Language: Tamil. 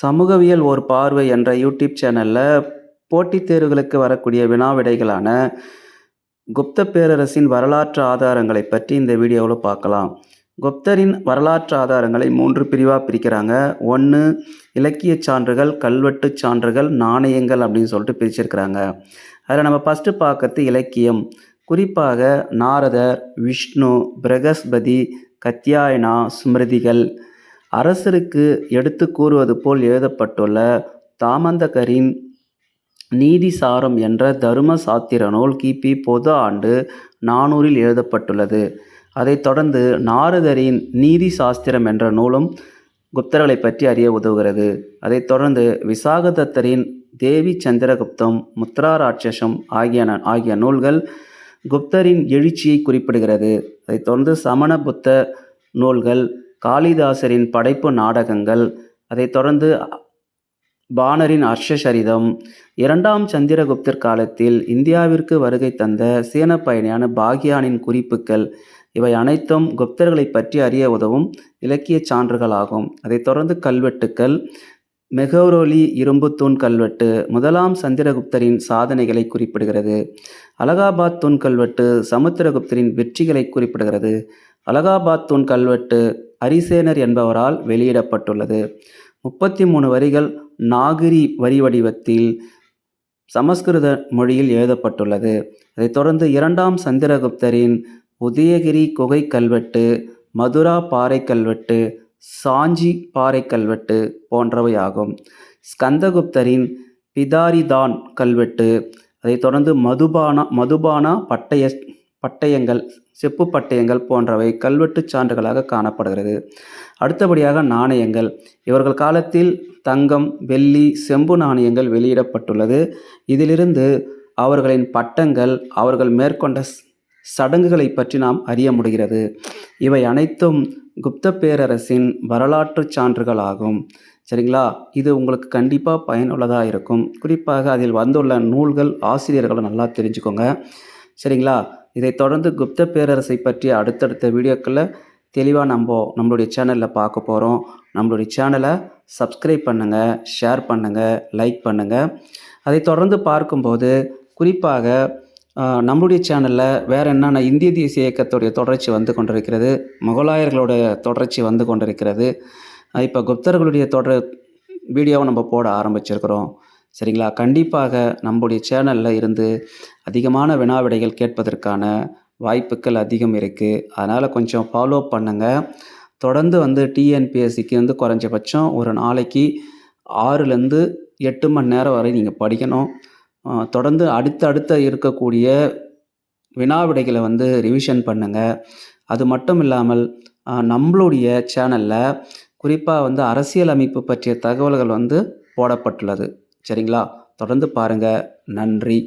சமூகவியல் ஒரு பார்வை என்ற யூடியூப் சேனலில் போட்டித் தேர்வுகளுக்கு வரக்கூடிய வினா விடைகளான குப்த பேரரசின் வரலாற்று ஆதாரங்களை பற்றி இந்த வீடியோவில் பார்க்கலாம். குப்தரின் வரலாற்று ஆதாரங்களை மூன்று பிரிவாக பிரிக்கிறாங்க. ஒன்று இலக்கியச் சான்றுகள் கல்வெட்டுச் சான்றுகள் நாணயங்கள் அப்படின்னு சொல்லிட்டு பிரிச்சிருக்கிறாங்க. அதில் நம்ம ஃபஸ்ட்டு பார்க்கறது இலக்கியம். குறிப்பாக நாரதர் விஷ்ணு பிரகஸ்பதி கத்யாயனா ஸ்மிருதிகள் அரசருக்கு எடுத்து கூறுவது போல் எழுதப்பட்டுள்ள தாமந்தகரின் நீதிசாரம் என்ற தரும சாத்திர நூல் கிபி பொது ஆண்டு நானூறில் எழுதப்பட்டுள்ளது. அதைத் தொடர்ந்து நாரதரின் நீதி சாஸ்திரம் என்ற நூலும் குப்தர்களை பற்றி அறிய உதவுகிறது. அதைத் தொடர்ந்து விசாகதத்தரின் தேவி சந்திரகுப்தம் முத்ரா ராட்சசம் ஆகிய ஆகிய நூல்கள் குப்தரின் எழுச்சியை குறிப்பிடுகிறது. அதைத் தொடர்ந்து சமண புத்த நூல்கள் காளிதாசரின் படைப்பு நாடகங்கள். அதைத் தொடர்ந்து பாணரின் அர்ஷசரிதம். இரண்டாம் சந்திரகுப்தர் காலத்தில் இந்தியாவிற்கு வருகை தந்த சீன பயணியான பாக்யானின் குறிப்புகள். இவை அனைத்தும் குப்தர்களை பற்றி அறிய உதவும் இலக்கிய சான்றுகளாகும். அதைத் தொடர்ந்து கல்வெட்டுக்கள். மெகௌரோலி இரும்புத்தூண் கல்வெட்டு முதலாம் சந்திரகுப்தரின் சாதனைகளை குறிப்பிடுகிறது. அலகாபாத் தூண் கல்வெட்டு சமுத்திரகுப்தரின் வெற்றிகளை குறிப்பிடுகிறது. அலகாபாத் தூண் கல்வெட்டு அரிசேனர் என்பவரால் வெளியிடப்பட்டுள்ளது. முப்பத்தி மூணு வரிகள் நாகிரி வரி வடிவத்தில் சமஸ்கிருத மொழியில் எழுதப்பட்டுள்ளது. அதைத் தொடர்ந்து இரண்டாம் சந்திரகுப்தரின் உதயகிரி குகை கல்வெட்டு மதுரா பாறை கல்வெட்டு சாஞ்சி பாறை கல்வெட்டு போன்றவை ஆகும் ஸ்கந்தகுப்தரின் பிதாரிதான் கல்வெட்டு. அதைத் தொடர்ந்து மதுபானா மதுபானா பட்டய பட்டயங்கள் செப்பு பட்டயங்கள் போன்றவை கல்வெட்டுச் சான்றுகளாக காணப்படுகிறது. அடுத்தபடியாக நாணயங்கள். இவர்கள் காலத்தில் தங்கம் வெள்ளி செம்பு நாணயங்கள் வெளியிடப்பட்டுள்ளது. இதிலிருந்து அவர்களின் பட்டங்கள் அவர்கள் மேற்கொண்ட சடங்குகளை பற்றி நாம் அறிய முடிகிறது. இவை அனைத்தும் குப்த பேரரசின் வரலாற்று சான்றுகள் ஆகும் சரிங்களா? இது உங்களுக்கு கண்டிப்பாக பயனுள்ளதாக இருக்கும். குறிப்பாக அதில் வந்துள்ள நூல்கள் ஆசிரியர்களை நல்லா தெரிஞ்சுக்கோங்க. சரிங்களா? இதைத் தொடர்ந்து குப்த பேரரசை பற்றி அடுத்தடுத்த வீடியோக்களில் தெளிவாக நம்ம நம்மளுடைய சேனலில் பார்க்க போகிறோம் நம்மளுடைய சேனலை சப்ஸ்கிரைப் பண்ணுங்கள் ஷேர் பண்ணுங்கள் லைக் பண்ணுங்கள் அதை தொடர்ந்து பார்க்கும்போது குறிப்பாக நம்முடைய சேனலில் வேறு என்னென்ன இந்திய தேசிய இயக்கத்துடைய தொடர்ச்சி வந்து கொண்டிருக்கிறது முகலாயர்களுடைய தொடர்ச்சி வந்து கொண்டிருக்கிறது இப்போ குப்தர்களுடைய தொடர் வீடியோவை நம்ம போட ஆரம்பிச்சிருக்கிறோம். சரிங்களா? கண்டிப்பாக நம்முடைய சேனலில் இருந்து அதிகமான வினாவிடைகள் கேட்பதற்கான வாய்ப்புகள் அதிகம் இருக்குது அதனால் கொஞ்சம் ஃபாலோ பண்ணுங்கள் தொடர்ந்து வந்து டிஎன்பிஎஸ்சிக்கு வந்து குறைஞ்சபட்சம் ஒரு நாளைக்கு ஆறுலேருந்து எட்டு மணி நேரம் வரை நீங்கள் படிக்கணும். தொடர்ந்து அடுத்தடுத்த இருக்கக்கூடிய வினாவிடைகளை வந்து ரிவிஷன் பண்ணுங்கள் அது மட்டும் இல்லாமல் நம்மளுடைய சேனலில் குறிப்பாக வந்து அரசியல் அமைப்பு பற்றிய தகவல்கள் வந்து போடப்பட்டுள்ளது. சரிங்களா? தொடர்ந்து பாருங்கள் நன்றி.